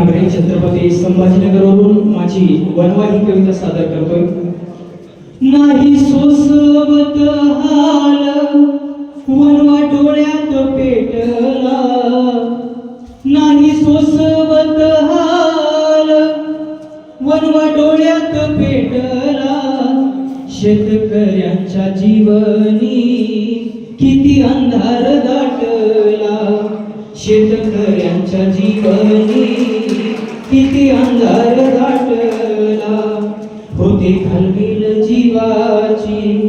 ठाकरे छत्रपती संभाजीनगरवरून माझी वनवाही कविता सादर करतोय. नाही सोसवत हाल वनवा डोळ्यात पेटला. नाही सोसवत हाल वनवा डोळ्यात पेटला. शेतकऱ्यांच्या जीवनी किती अंधार दाटला शेतकऱ्यांच्या जीवनी किती अंधार दाटला होते घालविल जीवाची.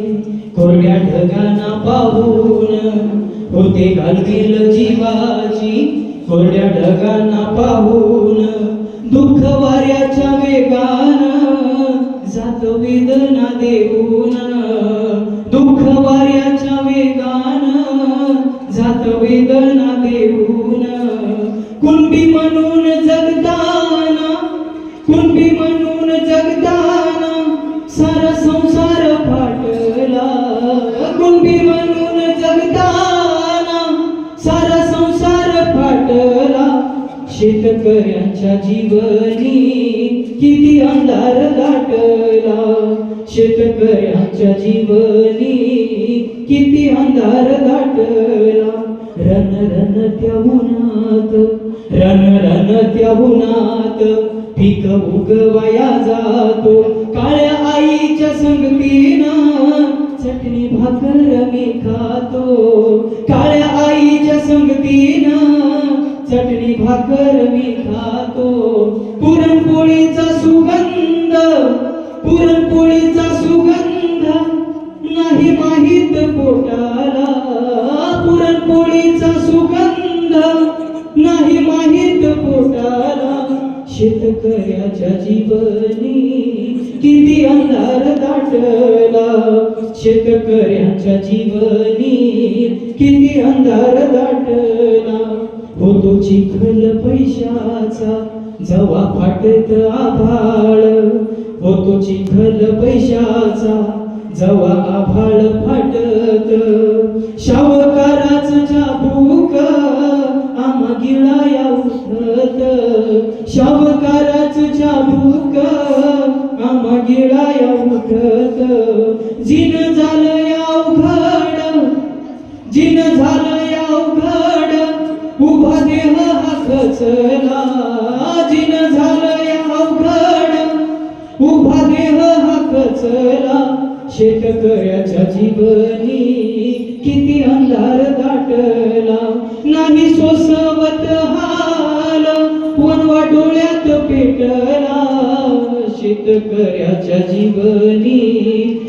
कोरड्या ढगांना पाहून होते घालविल जीवाची. कोरड्या ढगांना पाहून दुःख वाऱ्याच्या वेगानं जात वेदना देऊन. दुःख वाऱ्याच्या वेगानं जात वेदना देऊन. कुंडी म्हणून कुंभी म्हणून जगताना सारा संसार फाटला. कुंभी म्हणून जगताना सारा संसार फाटला. शेतकऱ्यांच्या जीवनी किती अंधार दाटला शेतकऱ्यांच्या जीवनी किती अंधार दाटला रन रन त्या उन्हात रन रन त्या उन्हात पीक उगवाया जातो. काळ्या आईच्या संगतीनं चटणी भाकर मी खातो. काळ्या आईच्या संगतीनं चटणी भाकर मी खातो. पुरणपोळीचा सुगंध पुरणपोळी शेतकऱ्याच्या जीवनी किती अंधार दाटला. शेतकऱ्याच्या जीवनी किती अंधार दाटला. होतो चिखल पैशाचा जवा फाटत आभाळ. होतो चिखल पैशाचा जवा आभाळ फाटत. शावकाराच जाबूक आम गिळा या उठत. शावकाराच चाबूक आम्हा गिळाया उठत. जिन झालं अवघड जिन झालं अवघड उभा देह हा खचला. जिन झालं अवघड उभा देह हा खचला. शेतकऱ्याच्या जीवनी किती अंधार दाटला. नाही सोसवत शेतकऱ्याच्या जीवनी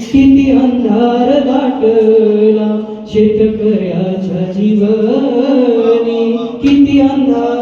किती अंधार दाटला शेतकऱ्याच्या जीवनी किती अंधार